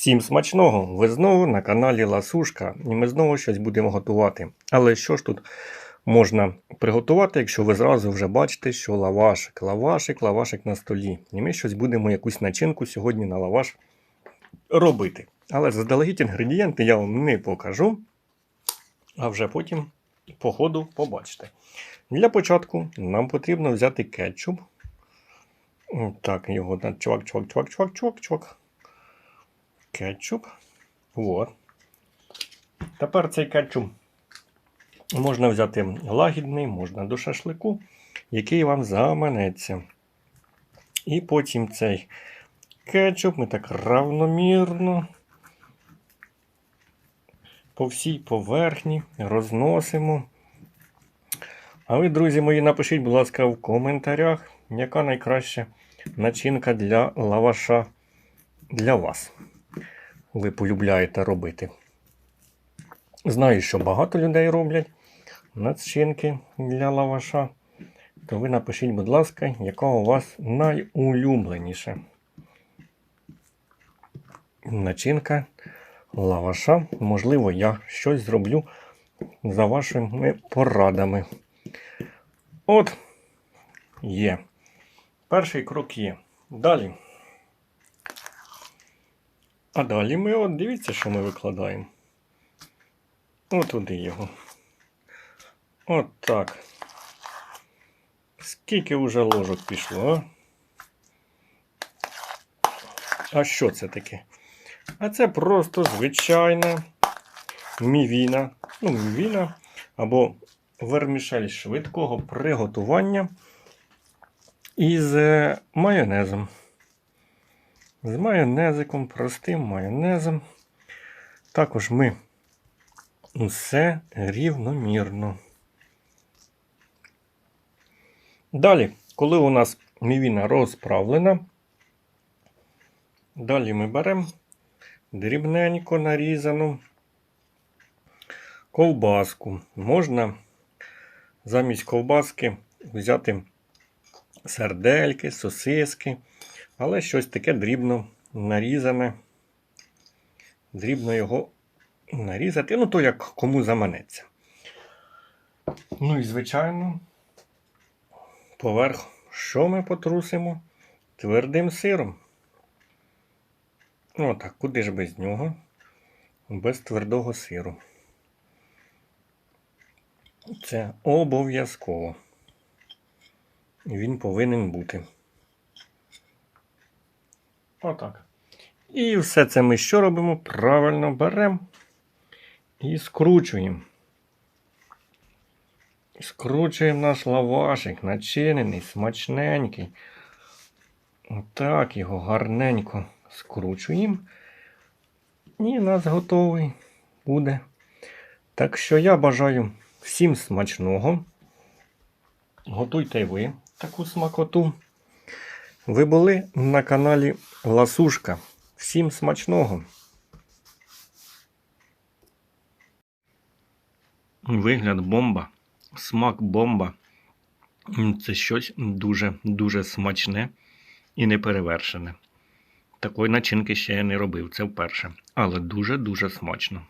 Всім смачного! Ви знову на каналі Ласушка, і ми знову щось будемо готувати. Але що ж тут можна приготувати, якщо ви зразу вже бачите, що лавашик, лавашик, лавашик на столі. І ми щось будемо якусь начинку сьогодні на лаваш робити. Але заздалегідь інгредієнти я вам не покажу, а вже потім по ходу побачите. Для початку нам потрібно взяти кетчуп. Так, його чувак, чувак, чувак, чувак, чувак, чувак. Кетчуп. От. Тепер цей кетчуп можна взяти лагідний, можна до шашлику, який вам заманеться. І потім цей кетчуп ми так равномірно по всій поверхні розносимо. А ви, друзі мої, напишіть, будь ласка, в коментарях, яка найкраща начинка для лаваша для вас. Ви полюбляєте робити. Знаю, що багато людей роблять начинки для лаваша. То ви напишіть, будь ласка, яка у вас найулюбленіша начинка лаваша. Можливо, я щось зроблю за вашими порадами. От, є. Перший крок є. Далі. А далі ми от дивіться, що ми викладаємо. От туди його. От так. Скільки вже ложок пішло, а? А що це таке? А це просто звичайна мівіна. Ну, мівіна або вермішель швидкого приготування із е, майонезом. З майонезиком, простим майонезом. Також ми усе рівномірно. Далі, коли у нас мівіна розправлена, далі ми беремо дрібненько нарізану ковбаску. Можна замість ковбаски взяти сердельки, сосиски, але щось таке дрібно нарізане. Дрібно його нарізати, ну то як кому заманеться. Ну і, звичайно, поверх, що ми потрусимо? Твердим сиром. Ну так, куди ж без нього? Без твердого сиру. Це обов'язково. Він повинен бути. Отак. І все це ми що робимо? Правильно беремо і скручуємо. Скручуємо наш лавашик, начинений, смачненький. Отак його гарненько скручуємо. І нас готовий буде. Так що я бажаю всім смачного. Готуйте ви таку смакоту. Ви були на каналі Ласушка. Всім смачного! Вигляд бомба, смак бомба. Це щось дуже-дуже смачне і неперевершене. Такої начинки ще я не робив, це вперше. Але дуже-дуже смачно.